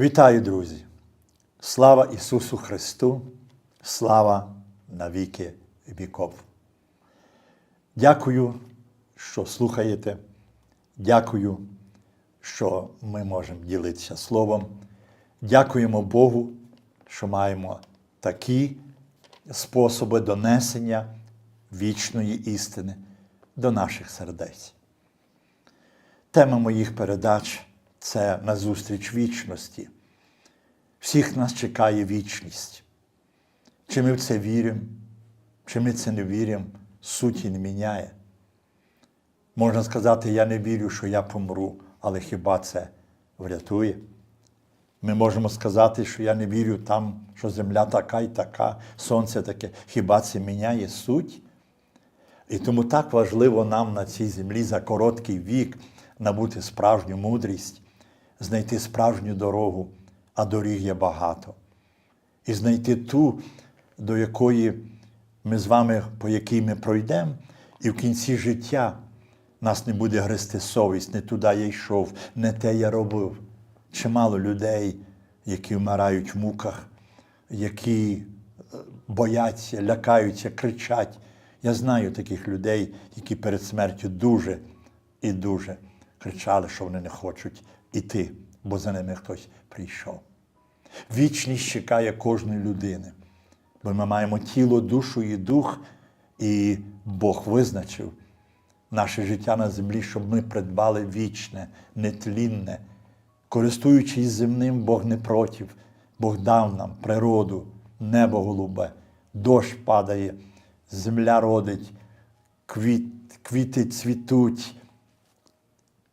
Вітаю, друзі! Слава Ісусу Христу! Слава навіки віков! Дякую, що слухаєте. Дякую, що ми можемо ділитися Словом. Дякуємо Богу, що маємо такі способи донесення вічної істини до наших сердець. Тема моїх передач це назустріч вічності. Всіх нас чекає вічність. Чи ми в це віримо, чи ми це не віримо, суті не міняє. Можна сказати, я не вірю, що я помру, але хіба це врятує? Ми можемо сказати, що я не вірю там, що земля така і така, сонце таке. Хіба це міняє суть? І тому так важливо нам на цій землі за короткий вік набути справжню мудрість, знайти справжню дорогу, а доріг є багато. І знайти ту, до якої ми з вами, по якій ми пройдемо, і в кінці життя нас не буде грести совість, не туди я йшов, не те я робив. Чимало людей, які вмирають в муках, які е, бояться, лякаються, кричать. Я знаю таких людей, які перед смертю дуже і дуже кричали, що вони не хочуть іти, бо за ними хтось прийшов. Вічність чекає кожної людини, бо ми маємо тіло, душу і дух, і Бог визначив наше життя на землі, щоб ми придбали вічне, нетлінне. Користуючись земним, Бог не против. Бог дав нам природу, небо голубе, дощ падає, земля родить, квіт, квіти цвітуть,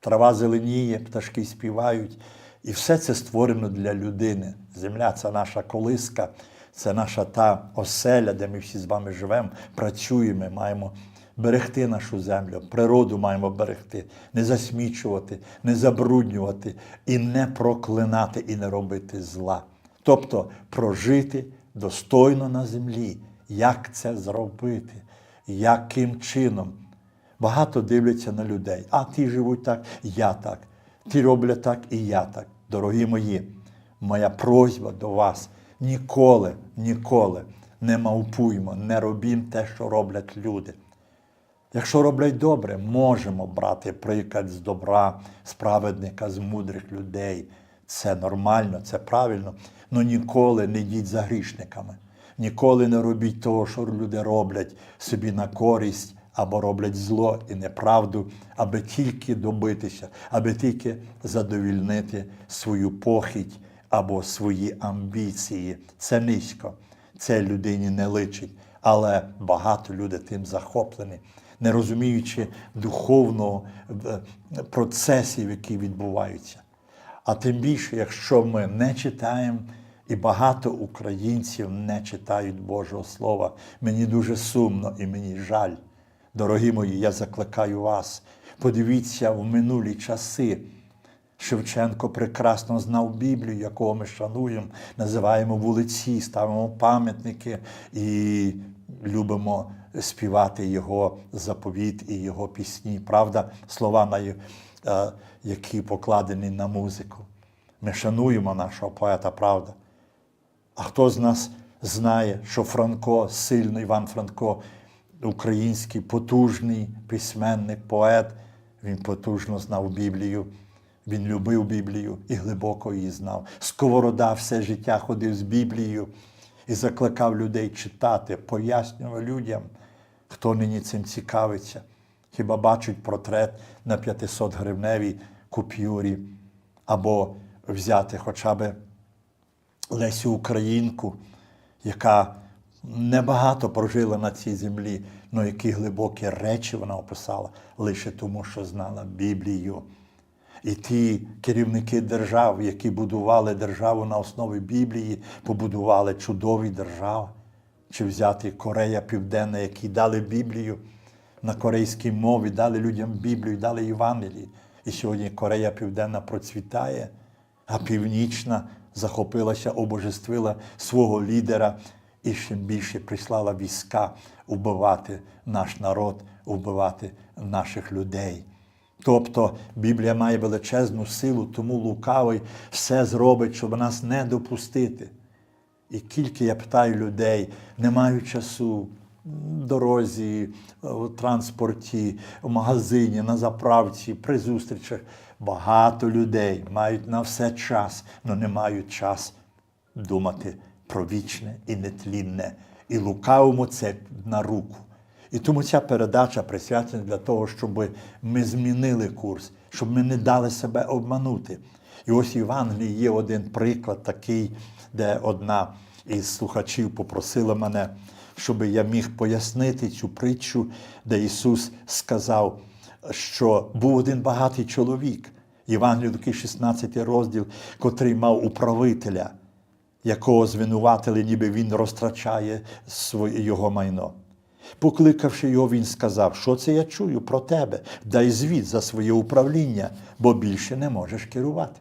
трава зеленіє, пташки співають. І все це створено для людини. Земля це наша колиска, це наша та оселя, де ми всі з вами живемо, працюємо, маємо берегти нашу землю, природу маємо берегти, не засмічувати, не забруднювати і не проклинати, і не робити зла. Тобто прожити достойно на землі. Як це зробити? Яким чином? Багато дивляться на людей. А ті живуть так, я так. Ті роблять так і я так. Дорогі мої, моя просьба до вас ніколи, ніколи не мавпуймо, не робімо те, що роблять люди. Якщо роблять добре, можемо брати приклад з добра, справедника, з мудрих людей. Це нормально, це правильно. але ніколи не йдіть за грішниками. Ніколи не робіть того, що люди роблять собі на користь або роблять зло і неправду, аби тільки добитися, аби тільки задовільнити свою похідь або свої амбіції. Це низько, це людині не личить. Але багато людей тим захоплені, не розуміючи духовного процесів, які відбуваються. А тим більше, якщо ми не читаємо, і багато українців не читають Божого Слова, мені дуже сумно і мені жаль. Дорогі мої, я закликаю вас, подивіться в минулі часи. Шевченко прекрасно знав Біблію, якого ми шануємо, називаємо вулиці, ставимо пам'ятники і любимо співати його заповіт і його пісні. Правда, слова, які покладені на музику. Ми шануємо нашого поета, правда. А хто з нас знає, що Франко, сильний Іван Франко, український потужний письменник, поет, він потужно знав Біблію. Він любив Біблію і глибоко її знав. Сковорода все життя ходив з Біблією і закликав людей читати, пояснював людям, хто нині цим цікавиться. Хіба бачать портрет на 500 гривневій купюрі, або взяти хоча б Лесю Українку, яка небагато прожила на цій землі, але які глибокі речі вона описала лише тому, що знала Біблію. І ті керівники держав, які будували державу на основі Біблії, побудували чудові держави. Чи взяти Корея Південна, які дали Біблію на корейській мові, дали людям Біблію, дали Євангелії. І сьогодні Корея Південна процвітає, а Північна захопилася, обожествила свого лідера і ще більше прислала війська вбивати наш народ, вбивати наших людей. Тобто Біблія має величезну силу, тому лукавий все зробить, щоб нас не допустити. І кілька я питаю людей, не маю часу в дорозі, в транспорті, в магазині, на заправці, при зустрічах. Багато людей мають на все час, але не мають час думати про вічне і нетлінне. І лукавому це на руку. І тому ця передача присвячена для того, щоб ми змінили курс, щоб ми не дали себе обманути. І ось в Євангелії є один приклад такий, де одна із слухачів попросила мене, щоб я міг пояснити цю притчу, де Ісус сказав, що був один багатий чоловік, Євангелію Луки, 16 розділ, котрий мав управителя, якого звинуватили, ніби він розтрачає своє його майно. Покликавши його, він сказав, що це я чую про тебе, дай звіт за своє управління, бо більше не можеш керувати.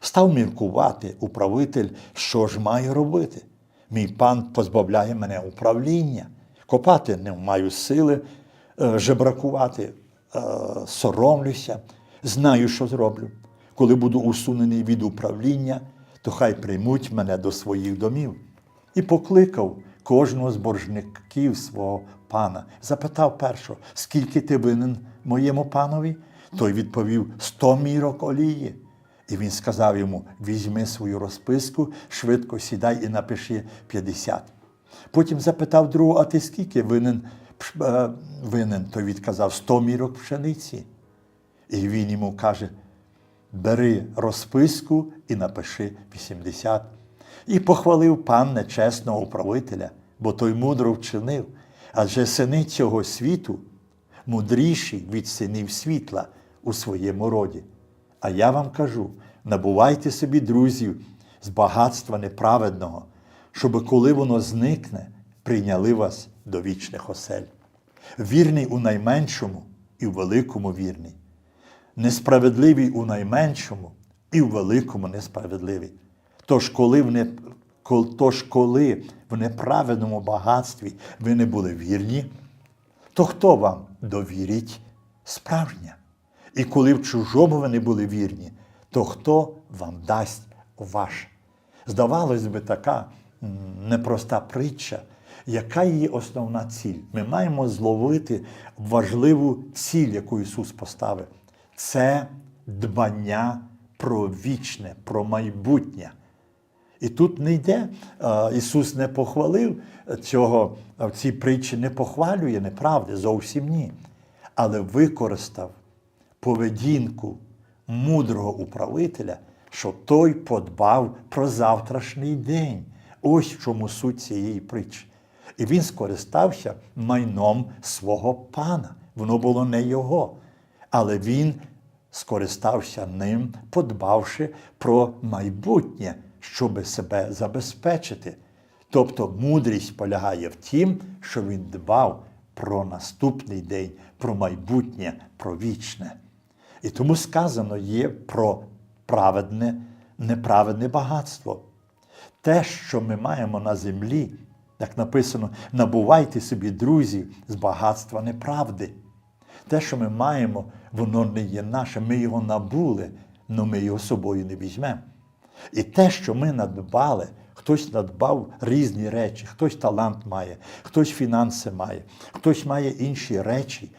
Став міркувати управитель, що ж маю робити. Мій пан позбавляє мене управління, копати не маю сили, е, жебракувати, е, соромлюся, знаю, що зроблю. Коли буду усунений від управління, то хай приймуть мене до своїх домів. І покликав кожного з боржників свого пана. Запитав першого, скільки ти винен моєму панові? Той відповів сто мірок олії. І він сказав йому: візьми свою розписку, швидко сідай і напиши 50. Потім запитав другого, а ти скільки винен? е, винен? Той відказав 100 мірок пшениці. І він йому каже: бери розписку і напиши 80. І похвалив пан нечесного управителя, бо той мудро вчинив. Адже сини цього світу мудріші від синів світла у своєму роді. А я вам кажу: набувайте собі друзів з багатства неправедного, щоб коли воно зникне, прийняли вас до вічних осель. Вірний у найменшому і в великому вірний несправедливий у найменшому і в великому несправедливий. Тож, коли в, не, тож, коли в неправедному багатстві ви не були вірні, то хто вам довірить справжнє? І коли в чужому ви не були вірні, то хто вам дасть ваше? Здавалось би, така непроста притча. Яка її основна ціль? Ми маємо зловити важливу ціль, яку Ісус поставив. Це дбання про вічне, про майбутнє. І тут не йде, е, Ісус не похвалив цього, в цій притчі не похвалює неправди, зовсім ні. Але використав поведінку мудрого управителя, щоб той подбав про завтрашній день. Ось в чому суть цієї притчі. І він скористався майном свого пана. Воно було не його. Але він скористався ним, подбавши про майбутнє, щоб себе забезпечити. Тобто мудрість полягає в тім, що він дбав про наступний день, про майбутнє, про вічне. І тому сказано є про праведне, неправедне багатство. Те, що ми маємо на землі, як написано, набувайте собі друзів з багатства неправди. Те, що ми маємо, воно не є наше, ми його набули, але ми його собою не візьмемо. І те, що ми надбали, хтось надбав різні речі, хтось талант має, хтось фінанси має, хтось має інші речі.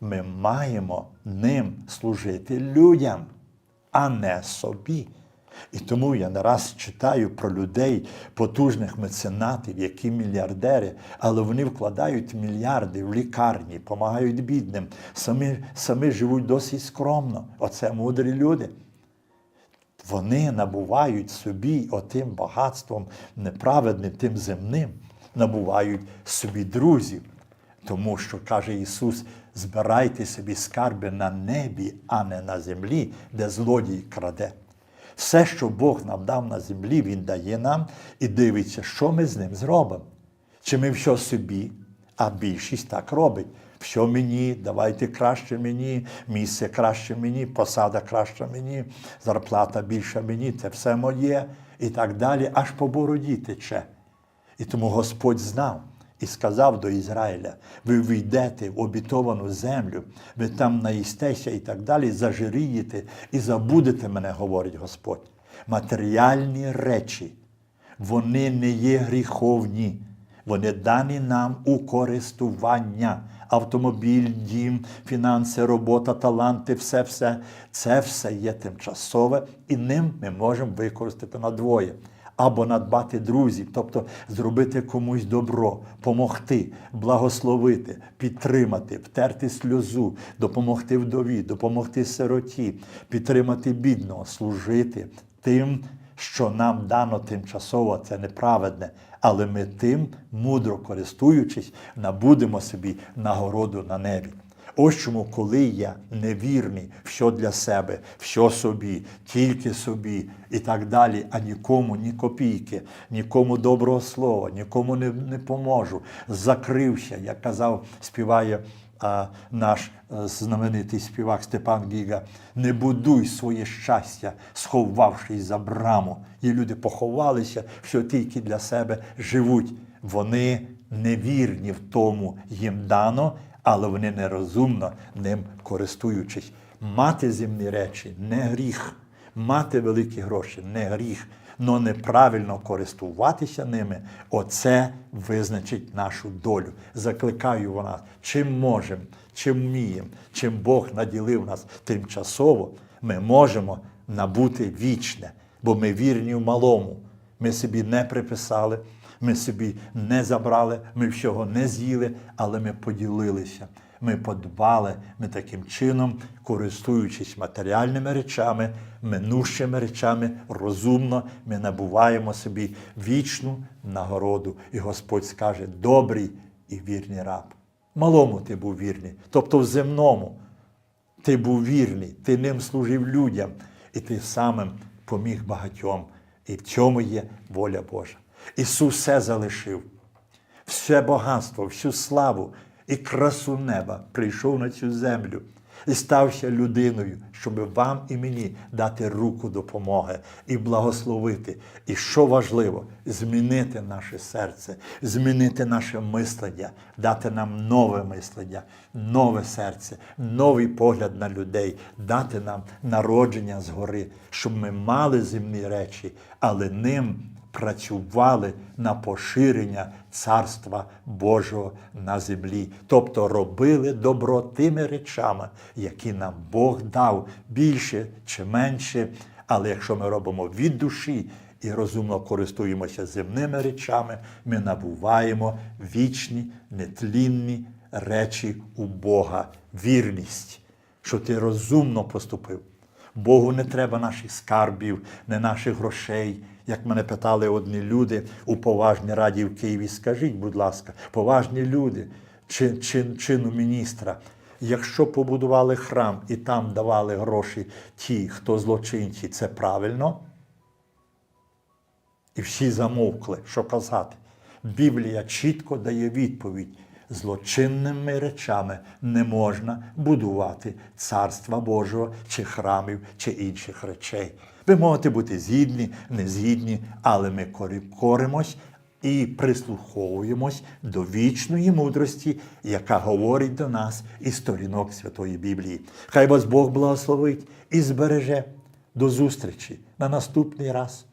Ми маємо ним служити людям, а не собі. І тому я не раз читаю про людей, потужних меценатів, які мільярдери, але вони вкладають мільярди в лікарні, допомагають бідним, самі, самі живуть досить скромно. Оце мудрі люди. Вони набувають собі отим багатством неправедним, тим земним, набувають собі друзів. Тому що, каже Ісус, збирайте собі скарби на небі, а не на землі, де злодій краде. Все, що Бог нам дав на землі, Він дає нам і дивиться, що ми з ним зробимо. Чи ми все собі, а більшість так робить. Все мені, давайте краще мені, місце краще мені, посада краща мені, зарплата більша мені, це все моє і так далі, аж по бороді тече. І тому Господь знав і сказав до Ізраїля: ви війдете в обітовану землю, ви там наїстеся і так далі, зажирієте і забудете мене, говорить Господь. Матеріальні речі, вони не є гріховні. Вони дані нам у користування. Автомобіль, дім, фінанси, робота, таланти, все, все. Це все є тимчасове, і ним ми можемо використати надвоє. Або надбати друзів, тобто зробити комусь добро, помогти, благословити, підтримати, втерти сльозу, допомогти вдові, допомогти сироті, підтримати бідного, служити тим, що нам дано тимчасово, це неправедне, але ми тим, мудро користуючись, набудемо собі нагороду на небі. Ось чому, коли я невірний, що для себе, що собі, тільки собі і так далі, а нікому ні копійки, нікому доброго слова, нікому не, не поможу, закрився, як казав, співає а, наш е, знаменитий співак Степан Гіга, не будуй своє щастя, сховавшись за браму. І люди поховалися, що тільки для себе живуть. Вони невірні в тому їм дано, але вони нерозумно ним користуючись. Мати земні речі не гріх, мати великі гроші не гріх, но неправильно користуватися ними, оце визначить нашу долю. Закликаю вона, чим можемо, чим вміємо, чим Бог наділив нас тимчасово, ми можемо набути вічне, бо ми вірні в малому. Ми собі не приписали, ми собі не забрали, ми всього не з'їли, але ми поділилися. Ми подбали, ми таким чином, користуючись матеріальними речами, минущими речами, розумно, ми набуваємо собі вічну нагороду. І Господь скаже: добрий і вірний раб. Малому ти був вірний, тобто в земному. Ти був вірний, ти ним служив людям, і ти самим поміг багатьом. І в цьому є воля Божа. Ісус все залишив, все багатство, всю славу і красу неба прийшов на цю землю і стався людиною, щоб вам і мені дати руку допомоги і благословити. І що важливо, змінити наше серце, змінити наше мислення, дати нам нове мислення, нове серце, новий погляд на людей, дати нам народження згори, щоб ми мали земні речі, але ним працювали на поширення Царства Божого на землі, тобто робили добро тими речами, які нам Бог дав більше чи менше. Але якщо ми робимо від душі і розумно користуємося земними речами, ми набуваємо вічні, нетлінні речі у Бога, вірність, що ти розумно поступив. Богу не треба наших скарбів, не наших грошей. Як мене питали одні люди у поважній раді в Києві, скажіть, будь ласка, поважні люди, чин, чин, чину міністра, якщо побудували храм і там давали гроші ті, хто злочинці, це правильно? І всі замовкли, що казати. Біблія чітко дає відповідь. Злочинними речами не можна будувати царства Божого чи храмів чи інших речей. Ви можете бути згідні, не згідні, але ми коримось і прислуховуємось до вічної мудрості, яка говорить до нас із сторінок Святої Біблії. Хай вас Бог благословить і збереже. До зустрічі на наступний раз.